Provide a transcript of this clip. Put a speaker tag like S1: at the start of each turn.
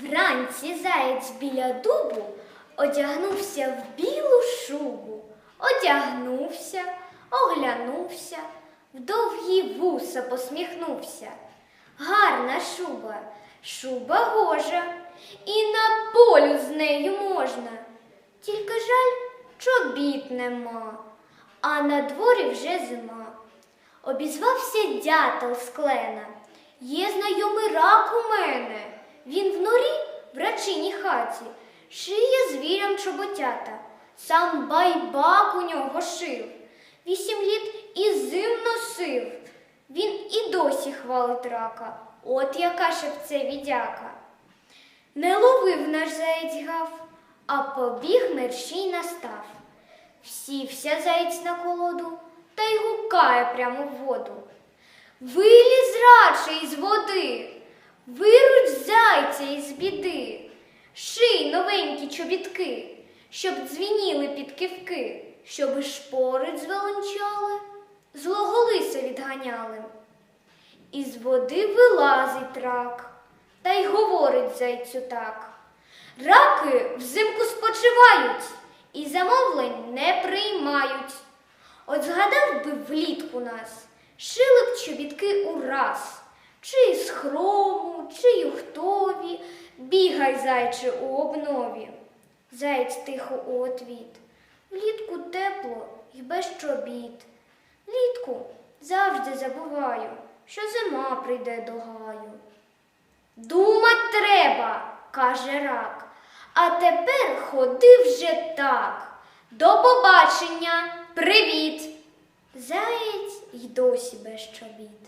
S1: Вранці заєць біля дубу одягнувся в білу шубу, одягнувся, оглянувся, в довгі вуса посміхнувся. Гарна шуба, шуба гожа, і на полю з нею можна. Тільки жаль, чобіт нема, а на дворі вже зима. Обізвався дятел з клена. Є знайомий рак у мене. Він в норі в рачиній хаті, шиє звірям чоботята. Сам байбак у нього шив. Вісім літ і зим носив. Він і досі хвалить рака. От яка шепце відяка. Не ловив наш заєць гав, а побіг мерщій настав. Всівся заєць на колоду та й гукає прямо в воду. Виліз радше із води, зайця із біди, ший новенькі чобітки, щоб дзвініли під кивки, щоби шпори звеленчали, злого лиса відганяли. Із води вилазить рак, та й говорить зайцю так. Раки взимку спочивають і замовлень не приймають. От згадав би влітку нас, шили б чобітки ураз, чи з хрому, чи юхтові, бігай, зайче, у обнові. Заєць тихо у отвіт. Влітку тепло і без чобіт. Влітку завжди забуваю, що зима прийде до гаю. Думать треба, каже рак. А тепер ходи вже так. До побачення, привіт. Заєць й досі без чобіт.